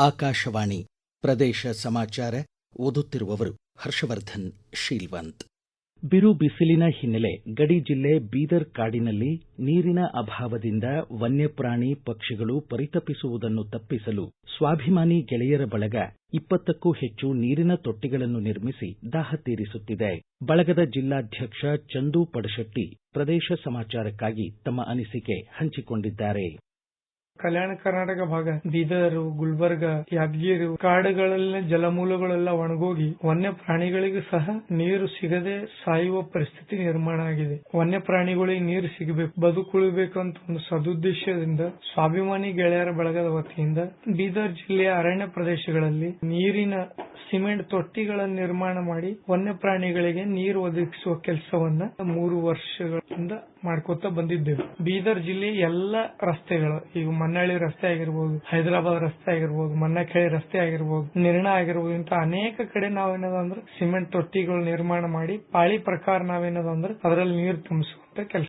ಆಕಾಶವಾಣಿ ಪ್ರದೇಶ ಸಮಾಚಾರ ಓದುತ್ತಿರುವವರು ಹರ್ಷವರ್ಧನ್ ಶೀಲ್ವಂತ್ ಬಿರು ಬಿಸಿಲಿನ ಹಿನ್ನೆಲೆ ಗಡಿ ಜಿಲ್ಲೆ ಬೀದರ್ ಕಾಡಿನಲ್ಲಿ ನೀರಿನ ಅಭಾವದಿಂದ ವನ್ಯಪ್ರಾಣಿ ಪಕ್ಷಿಗಳು ಪರಿತಪಿಸುವುದನ್ನು ತಪ್ಪಿಸಲು ಸ್ವಾಭಿಮಾನಿ ಗೆಳೆಯರ ಬಳಗ ಇಪ್ಪತ್ತಕ್ಕೂ ಹೆಚ್ಚು ನೀರಿನ ತೊಟ್ಟಿಗಳನ್ನು ನಿರ್ಮಿಸಿ ದಾಹ ತೀರಿಸುತ್ತಿದೆ. ಬಳಗದ ಜಿಲ್ಲಾಧ್ಯಕ್ಷ ಚಂದು ಪಡಶೆಟ್ಟಿ ಪ್ರದೇಶ ಸಮಾಚಾರಕ್ಕಾಗಿ ತಮ್ಮ ಅನಿಸಿಕೆ ಹಂಚಿಕೊಂಡಿದ್ದಾರೆ. ಕಲ್ಯಾಣ ಕರ್ನಾಟಕ ಭಾಗ, ಬೀದರ್, ಗುಲ್ಬರ್ಗ, ಯಾದಗಿರಿ ಕಾಡುಗಳಲ್ಲಿನ ಜಲಮೂಲಗಳೆಲ್ಲ ಒಣಗೋಗಿ ವನ್ಯ ಪ್ರಾಣಿಗಳಿಗೂ ಸಹ ನೀರು ಸಿಗದೆ ಸಾಯುವ ಪರಿಸ್ಥಿತಿ ನಿರ್ಮಾಣ ಆಗಿದೆ. ವನ್ಯ ಪ್ರಾಣಿಗಳಿಗೆ ನೀರು ಸಿಗಬೇಕು, ಬದುಕುಳಿಬೇಕು ಅಂತ ಒಂದು ಸದುದ್ದೇಶದಿಂದ ಸ್ವಾಭಿಮಾನಿ ಗೆಳೆಯರ ಬಳಗದ ವತಿಯಿಂದ ಬೀದರ್ ಜಿಲ್ಲೆಯ ಅರಣ್ಯ ಪ್ರದೇಶಗಳಲ್ಲಿ ನೀರಿನ ಸಿಮೆಂಟ್ ತೊಟ್ಟಿಗಳನ್ನು ನಿರ್ಮಾಣ ಮಾಡಿ ವನ್ಯ ಪ್ರಾಣಿಗಳಿಗೆ ನೀರು ಒದಗಿಸುವ ಕೆಲಸವನ್ನ ಮೂರು ವರ್ಷಗಳಿಂದ ಮಾಡ್ಕೋತಾ ಬಂದಿದ್ದೇವೆ. ಬೀದರ್ ಜಿಲ್ಲೆಯ ಎಲ್ಲ ರಸ್ತೆಗಳು, ಈಗ ಮನ್ನಳ್ಳಿ ರಸ್ತೆ ಆಗಿರ್ಬೋದು, ಹೈದರಾಬಾದ್ ರಸ್ತೆ ಆಗಿರ್ಬೋದು ಮಣ್ಣಕ್ಕೆ ರಸ್ತೆ ಆಗಿರ್ಬೋದು, ನಿರ್ಣ ಆಗಿರ್ಬೋದು ಇಂತ ಅನೇಕ ಕಡೆ ನಾವೇನದಂದ್ರೆ ಸಿಮೆಂಟ್ ತೊಟ್ಟಿಗಳು ನಿರ್ಮಾಣ ಮಾಡಿ, ಪಾಳಿ ಪ್ರಕಾರ ನಾವೇನದ ಅಂದ್ರೆ ಅದರಲ್ಲಿ ನೀರು ತುಂಬಿಸುವಂತ ಕೆಲಸ.